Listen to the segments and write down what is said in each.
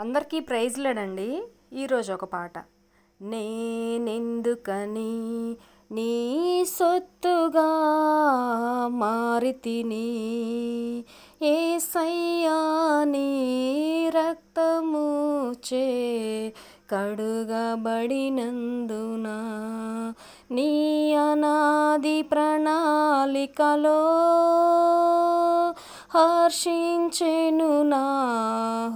అందరికీ ప్రైజ్లేనండి. ఈరోజు ఒక పాట. నేనెందుకని నీ సొత్తుగా మారితిని ఏసయ్యా నీ రక్తము చే కడుగబడినందున నీ అనాది ప్రణాళికలో హర్షించెను నా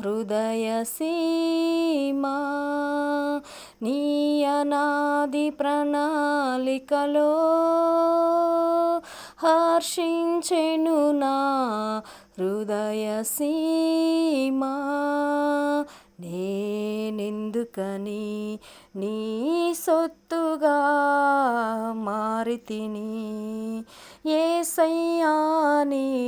హృదయ సీమా. నీ అనాది ప్రణాళికలో హర్షించెను నా హృదయ సీమా. నేనెందుకని నీ సొత్తుగా మారితిని? ఏసయ్యా నీ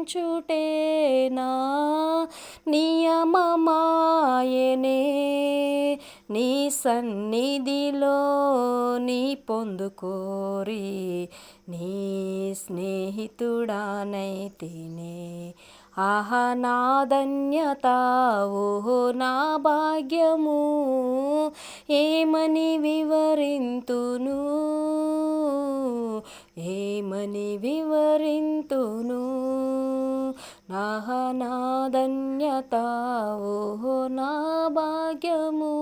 తుదముట్టించుటేనా నియమమాయనే. నీ సన్నిధిలో నీ పొందుకోరి. నీ స్నేహితుడానైతేనే. ఆహా నా ధన్యత ఓహో నా భాగ్యము. ఏమని వివరింతును? ఏమని వివరింతును? నాహ నా ధన్యత ఓహో నా భాగ్యము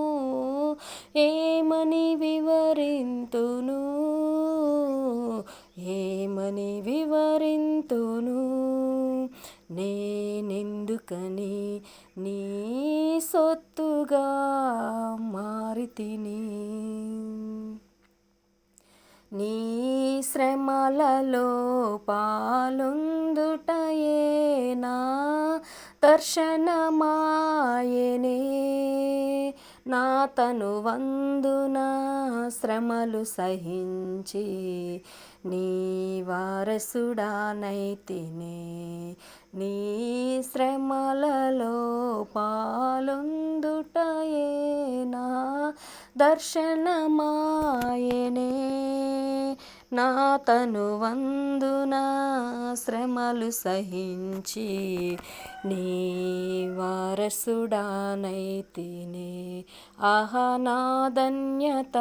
ఏమని వివరింతును? ఏమని వివరింతును? నేనెందుకని నీ సొత్తుగా మారితిని? నీ శ్రమలలో పాలుం దర్శనమాయనే నాతను వందున శ్రమలు సహించి నీ వారసుడానైతినే నీ శ్రమలలో పాలొందుటయేనా దర్శనమాయనే. నా తను వందున శ్రమలు సహించి నీ వారసుడానైతినే ఆహా నా ధన్యత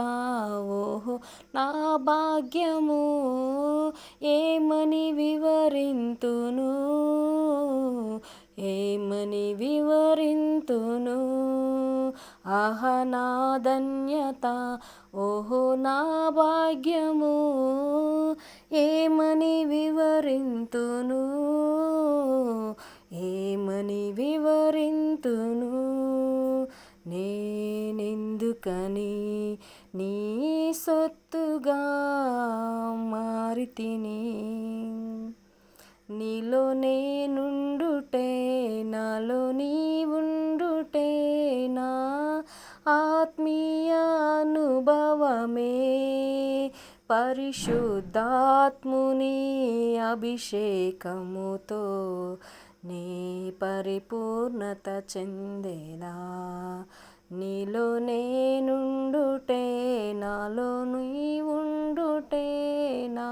ఓహో నా భాగ్యము ఏమని వివరింతును? ఏమని వివరింతును? ఆహా నా ధన్యత ఓహో నా భాగ్యము నేనెందుకని నీ సొత్తుగా మారితిని? నీలో నేనుండుటే నాలో నీ ఉండుటే నా ఆత్మీయ అనుభవమే. పరిశుద్ధాత్ముని అభిషేకముతో నీ పరిపూర్ణత చెందేదా నీలో నేనుండుటే నాలో నీ ఉండుటే నా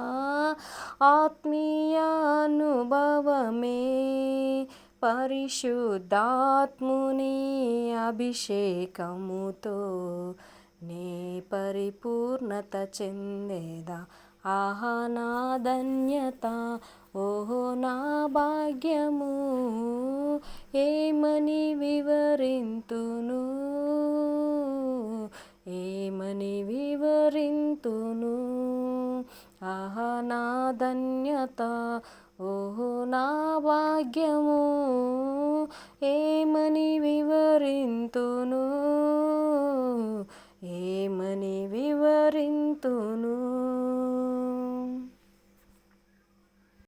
ఆత్మీయ అనుభవమే పరిశుద్ధాత్ముని అభిషేకముతో నీ పరిపూర్ణత చెందేదా ఆహా నా ధన్యత ఓహో నా భాగ్యము ఏమని ఆహా నా ధన్యత ఓహో నా భాగ్యము ఏమని వివరింతును? ఏమని వివరింతును?